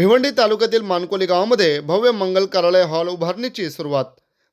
भिवंडी तालुक्यातील मानकोली गावामध्ये भव्य मंगल कार्यालय हॉल उभारणीची सुरुवात.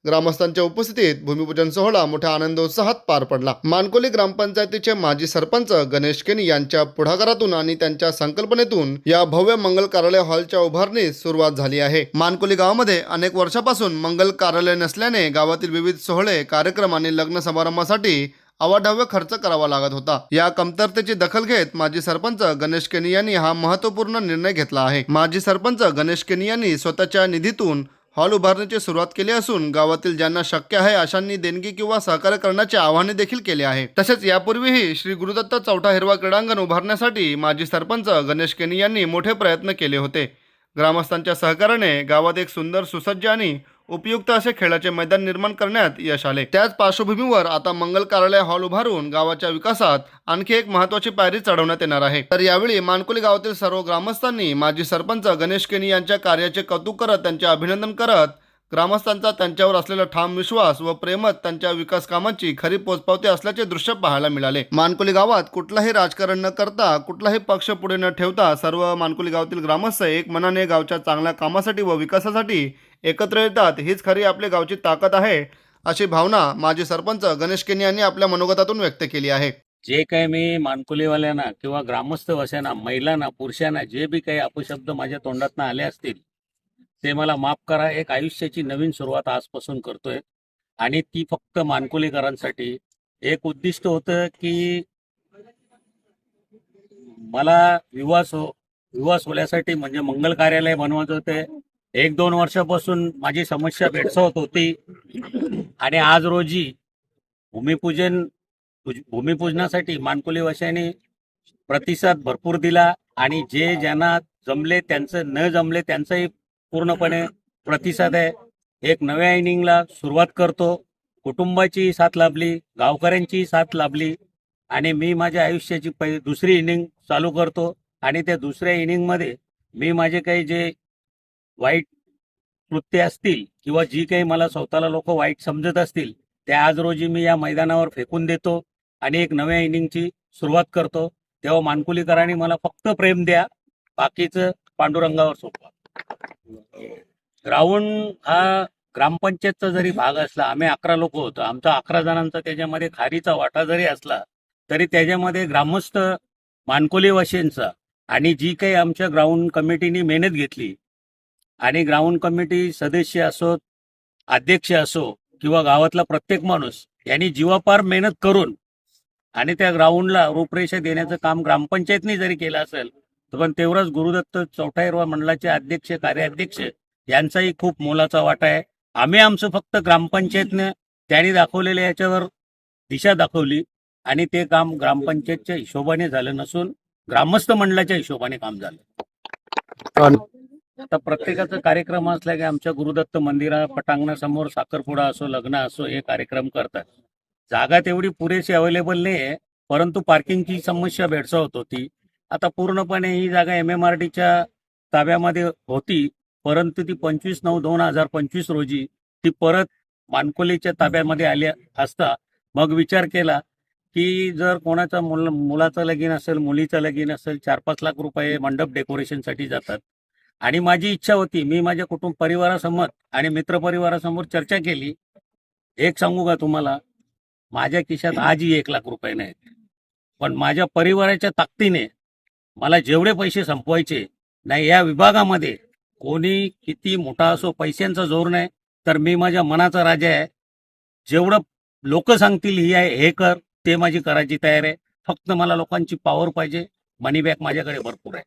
ग्रामस्थांच्या उपस्थितीत भूमिपूजन सोहळा मोठ्या आनंदोत्साहात पार पडला. मानकोली ग्रामपंचायतीचे माजी सरपंच गणेश केनी यांच्या पुढाकारातून आणि त्यांच्या संकल्पनेतून या भव्य मंगल कार्यालय हॉलच्या उभारणीस सुरुवात झाली आहे. मानकोली गावामध्ये अनेक वर्षापासून मंगल कार्यालय नसल्याने गावातील विविध सोहळे कार्यक्रम आणि लग्न समारंभासाठी अवाढव्य खर्च करावा लागत होता. या कमतरतेची दखल घेत माजी सरपंच गणेश केनी यांनी हा महत्त्वपूर्ण निर्णय घेतला आहे. माजी सरपंच गणेश केनी यांनी स्वतःच्या निधीतून हॉल उभारण्याची सुरुवात केली असून गावातील ज्यांना शक्य आहे अशांनी देणगी किंवा सहकार्य करण्याचे आवाहन देखील केले आहे. तसेच यापूर्वीही श्री गुरुदत्त चौथा हिरवा क्रीडांगण उभारण्यासाठी माजी सरपंच गणेश केनी यांनी मोठे प्रयत्न केले होते. ग्रामस्थांच्या सहकार्याने गावात एक सुंदर सुसज्ज आणि उपयुक्त असे खेळाचे मैदान निर्माण करण्यात यश आले. त्याच पार्श्वभूमीवर आता मंगल कार्यालय हॉल उभारून गावाच्या विकासात आणखी एक महत्वाची पायरी चढवण्यात येणार आहे. तर यावेळी मानकुली गावातील सर्व ग्रामस्थांनी माजी सरपंच गणेश केनी यांच्या कार्याचे कौतुक करत त्यांचे अभिनंदन करत ग्रामस्थांचा त्यांच्यावर असलेला ठाम विश्वास व प्रेमत त्यांच्या विकास कामांची खरी पोचपावती असल्याचे दृश्य पाहायला मिळाले. मानकुली गावात कुठलाही राजकारण न करता कुठलाही पक्ष पुढे न ठेवता सर्व मानकुली गावातील ग्रामस्थ एक मनाने गावच्या चांगल्या कामासाठी व विकासासाठी एकत्र येतात हीच खरी आपली गावची ताकद आहे अशी भावना माजी सरपंच गणेश केनी यांनी आपल्या मनोगतातून व्यक्त केली आहे. जे काही मी मानकुलीवाल्यांना किंवा ग्रामस्थ वशांना महिलांना पुरुषांना जे बी काही अपशब्द माझ्या तोंडातनं आले असतील ते मला माफ करा एक आयुष्याची नवीन सुरुवात आजपासून करतोय. आणि ती फक्त मानकुलीकरांसाठी. एक उद्दिष्ट होतं की मला विवाह सो विवाह सोहळ्यासाठी म्हणजे मंगल कार्यालय बनवत होते. एक दोन वर्षापासून माझी समस्या भेडसावत होती. आणि आज रोजी भूमिपूजन भूमिपूजनासाठी मानकुली वशाने प्रतिसाद भरपूर दिला. आणि जे ज्यांना जमले त्यांचं न जमले त्यांचाही पूर्णपणे प्रतिसाद आहे. एक नव्या इनिंगला सुरुवात करतो. कुटुंबाची साथ लाभली गावकऱ्यांची साथ लाभली आणि मी माझ्या आयुष्याची पहि दुसरी इनिंग चालू करतो आणि त्या दुसऱ्या इनिंगमध्ये मी माझे काही जे वाईट कृत्य असतील किंवा जी काही मला स्वतःला लोक वाईट समजत असतील ते आज रोजी मी या मैदानावर फेकून देतो आणि एक नव्या इनिंगची सुरुवात करतो. तेव्हा मानकुलीकरांनी मला फक्त प्रेम द्या बाकीचं पांडुरंगावर सोपवा ग्राउंड हा ग्रामपंचायतचा जरी भाग असला आम्ही अकरा लोक होतो. आमचा अकरा जणांचा त्याच्यामध्ये खारीचा वाटा जरी असला तरी त्याच्यामध्ये ग्रामस्थ मानकोलीवाशींचा आणि जी काही आमच्या ग्राउंड कमिटीने मेहनत घेतली आणि ग्राउंड कमिटी सदस्य असो अध्यक्ष असो किंवा गावातला प्रत्येक माणूस यांनी जीवापार मेहनत करून आणि त्या ग्राउंडला रूपरेषा देण्याचं काम ग्रामपंचायतने जरी केलं असेल पण तेवढंच गुरुदत्त चौथा मंडळाचे अध्यक्ष कार्याध्यक्ष यांचाही खूप मोलाचा वाटा आहे. आम्ही आमचं फक्त ग्रामपंचायतनं त्यांनी दाखवलेल्या याच्यावर दिशा दाखवली आणि ते काम ग्रामपंचायतच्या हिशोबाने झालं नसून ग्रामस्थ मंडळाच्या हिशोबाने काम झालं. आता प्रत्येकाचा कार्यक्रम असला की आमच्या गुरुदत्त मंदिरा पटांगणासमोर साखरपुडा असो लग्न असो हे कार्यक्रम करतात. जागा तेवढी पुरेशी अवेलेबल नाही आहे परंतु पार्किंगची समस्या भेडसावत होती. आता पूर्णपणे ही जागा एम एम आर डीच्या ताब्यामध्ये होती परंतु ती पंचवीस नऊ दोन हजार पंचवीस रोजी ती परत मानकोलीच्या ताब्यामध्ये आली असता मग विचार केला की जर कोणाचा मुल मुलाचं लगीन असेल मुलीचं लगीन असेल चार पाच लाख रुपये मंडप डेकोरेशनसाठी जातात. आणि माझी इच्छा होती मी माझ्या कुटुंब परिवारासमोर आणि मित्रपरिवारासमोर चर्चा केली. एक सांगू का तुम्हाला? माझ्या खिशात आजही एक लाख रुपये नाहीत. पण माझ्या परिवाराच्या ताकदीने मला जेवढे पैसे संपवायचे नाही या विभागामध्ये कोणी किती मोठा असो पैशांचा जोर नाही तर मी माझ्या मनाचा राजा आहे. जेवढं लोक सांगतील ही आहे हे कर ते माझी करायची तयार आहे. फक्त मला लोकांची पॉवर पाहिजे मनी बॅग माझ्याकडे भरपूर आहे.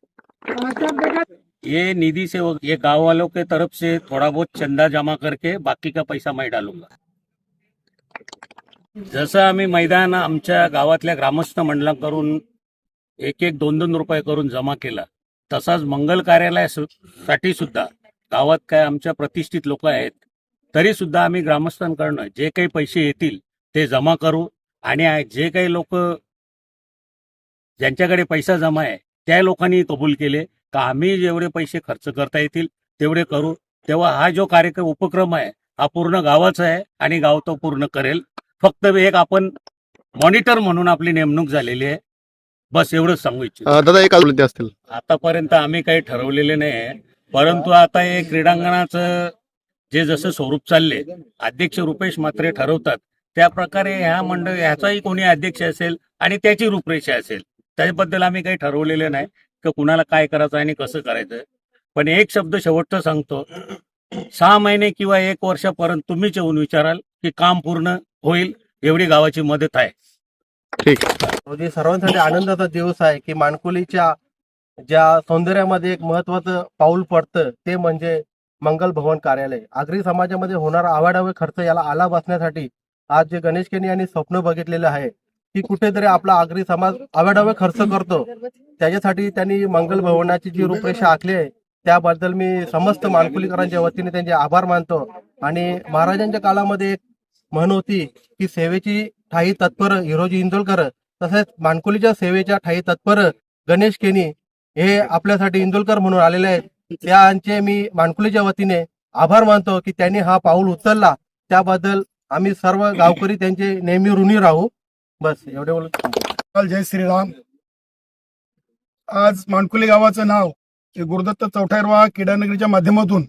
ये निधि से ये गांव वालों के तरफ से थोड़ा बहुत चंदा जमा करके बाकी का पैसा मैं डालूंगा. जसं आम्ही मैदान आमच्या गावातल्या ग्रामस्थ मंडळाकडून एक एक दोन दोन रुपये करून जमा केला. तसाच मंगल कार्यालयासाठी सुद्धा गावात काय आमच्या प्रतिष्ठित लोक आहेत तरी सुद्धा आम्ही ग्रामस्थांकडनं जे काही पैसे येतील ते जमा करू आणि जे काही लोक ज्यांच्याकडे पैसा जमा आहे त्या लोकांनी कबूल केले का आम्ही जेवढे पैसे खर्च करता येतील तेवढे करू. तेव्हा हा जो कार्यक्रम उपक्रम आहे हा पूर्ण गावाचा आहे आणि गाव तो पूर्ण करेल. फक्त एक आपण मॉनिटर म्हणून आपली नेमणूक झालेली आहे. बस एवढंच सांगू इच्छितो. दादा एक आठवडे असतील आतापर्यंत आम्ही काही ठरवलेले नाही परंतु आता हे क्रीडांगणाचं जे जसं स्वरूप चालले अध्यक्ष रुपेश मात्रे ठरवतात त्या प्रकारे ह्या मंडळ ह्याचाही कोणी अध्यक्ष असेल आणि त्याची रूपरेषा असेल त्याबद्दल आम्ही काही ठरवलेलं नाही की कुणाला काय करायचं आणि कसं करायचं. पण एक शब्द शेवटचं सांगतो. सहा महिने किंवा एक वर्षापर्यंत तुम्हीच येऊन विचाराल की काम पूर्ण होईल एवढी गावाची मदत आहे. म्हणजे सर्वांसाठी आनंदाचा दिवस आहे की मानकुलीच्या ज्या सौंदर्यामध्ये एक महत्वाचं पाऊल पडतं ते म्हणजे मंगल भवन कार्यालय. आगरी समाजामध्ये होणारा आवाडावे खर्च याला आला बसण्यासाठी आज जे गणेश केनी यांनी स्वप्न बघितलेलं आहे की कुठेतरी आपला आगरी समाज आवाडावे खर्च करतो. त्याच्यासाठी त्यांनी मंगल भवनाची जी रूपरेषा आखली आहे त्याबद्दल मी समस्त मानकुलीकरांच्या वतीने त्यांचे आभार मानतो. आणि महाराजांच्या काळामध्ये एक म्हण होती की सेवेची ठाई तत्पर हिरोजी इंदोलकर तसेच मानकुलीच्या सेवेच्या ठाई तत्पर गणेश केनी हे आपल्यासाठी इंदोलकर म्हणून आलेले आहेत. त्यांचे मी मानकुलीच्या वतीने आभार मानतो की त्यांनी हा पाऊल उचलला. त्याबद्दल आम्ही सर्व गावकरी त्यांचे नेहमी ऋणी राहू. बस एवढे बोलत जय श्रीराम. आज मानकुली गावाचं नाव हे गुरुदत्त चौठारवा क्रीडानगरीच्या माध्यमातून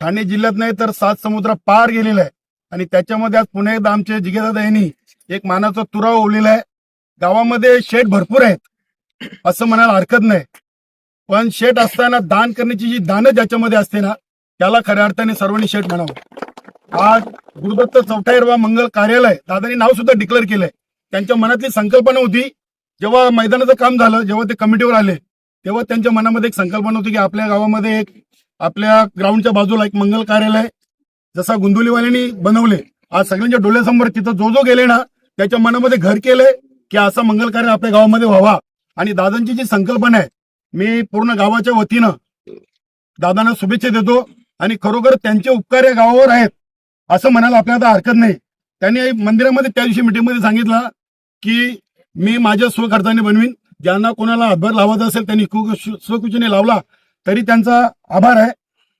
ठाणे जिल्ह्यात नाही तर सात समुद्र पार गेलेलं आहे. आणि त्याच्यामध्ये आज पुन्हा एकदा आमचे जिगेदादा यांनी एक मानाचा तुरा ओवलेला आहे. गावामध्ये शेट भरपूर आहेत. असं म्हणायला हरकत नाही. पण शेट असताना दान करण्याची जी दानं ज्याच्यामध्ये असते ना त्याला खऱ्या अर्थाने सर्वांनी शेट म्हणावं. आज गुरुदत्त चौठारवा मंगल कार्यालय दादानी नाव सुद्धा डिक्लेअर केलंय. त्यांच्या मनातली संकल्पना होती जेव्हा मैदानाचं काम झालं जेव्हा ते कमिटीवर आले तेव्हा त्यांच्या मनामध्ये एक संकल्पना होती की आपल्या गावामध्ये एक आपल्या ग्राउंडच्या बाजूला एक मंगल कार्यालय जसा गुंदुलीवाल्यांनी बनवले. आज सगळ्यांच्या डोळ्यासमोर तिथं जो जो गेले ना त्याच्या मनामध्ये घर केलंय की असा मंगल कार्य आपल्या गावामध्ये व्हावा. आणि दादांची जी संकल्पना आहे मी पूर्ण गावाच्या वतीनं दादांना शुभेच्छा देतो आणि खरोखर त्यांचे उपकार या गावावर आहेत असं म्हणायला आपल्याला आता हरकत नाही. त्यांनी मंदिरामध्ये त्या दिवशी मिटिंगमध्ये सांगितलं की मी माझ्या स्वखर्चाने बनवीन. ज्यांना कोणाला हातभार लावायचा असेल त्यांनी कु- लावला तरी त्यांचा आभार आहे.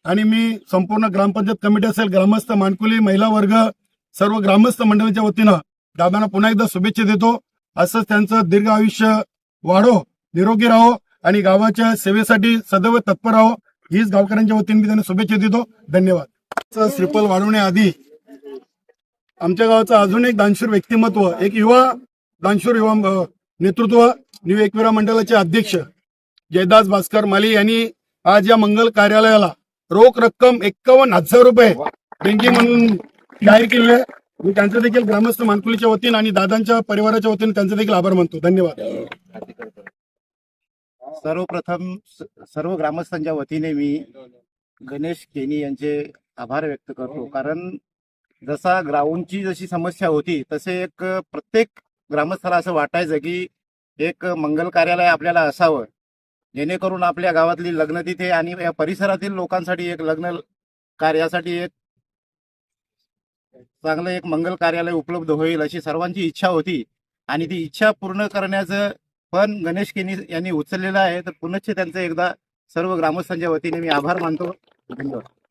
आणि मी संपूर्ण ग्रामपंचायत कमिटी असेल ग्रामस्थ मानकुली महिला वर्ग सर्व ग्रामस्थ मंडळाच्या वतीनं दादांना पुन्हा एकदा शुभेच्छा देतो. असंच त्यांचं दीर्घ आयुष्य वाढो निरोगी राहो आणि गावाच्या सेवेसाठी सदैव तत्पर राहो. हीच गावकऱ्यांच्या वतीने मी त्यांना शुभेच्छा देतो. धन्यवाद. श्रीफल वाढवण्याआधी आमच्या गावाचं अजून एक दानशूर व्यक्तिमत्व एक युवा दानशूर युवा नेतृत्व न्यू एकविरा मंडळाचे अध्यक्ष जयदास भास्कर माली यांनी आज या मंगल कार्यालयाला रोख रक्कम एक्कावन्न हजार रुपये देणगी म्हणून जाहीर केली आहे. मी त्यांचं देखील ग्रामस्थ मानकुलीच्या वतीनं आणि दादांच्या परिवाराच्या वतीने त्यांचे देखील आभार मानतो. धन्यवाद. सर्वप्रथम सर्व ग्रामस्थांच्या वतीने मी गणेश केनी यांचे आभार व्यक्त करतो. कारण जसा ग्राउंडची जशी समस्या होती तसे एक प्रत्येक ग्रामस्थाला असं वाटायचं की एक मंगल कार्यालय आपल्याला असावं. जेणेकरून आपल्या गावातली लग्न तिथे आणि या परिसरातील लोकांसाठी एक लग्न कार्यासाठी एक चांगलं एक मंगल कार्यालय उपलब्ध होईल अशी सर्वांची इच्छा होती. आणि ती इच्छा पूर्ण करण्याचं पण गणेश केनी यांनी उचललेलं आहे. तर पुनश्च त्यांचं एकदा सर्व ग्रामस्थांच्या वतीने मी आभार मानतो. धन्यवाद.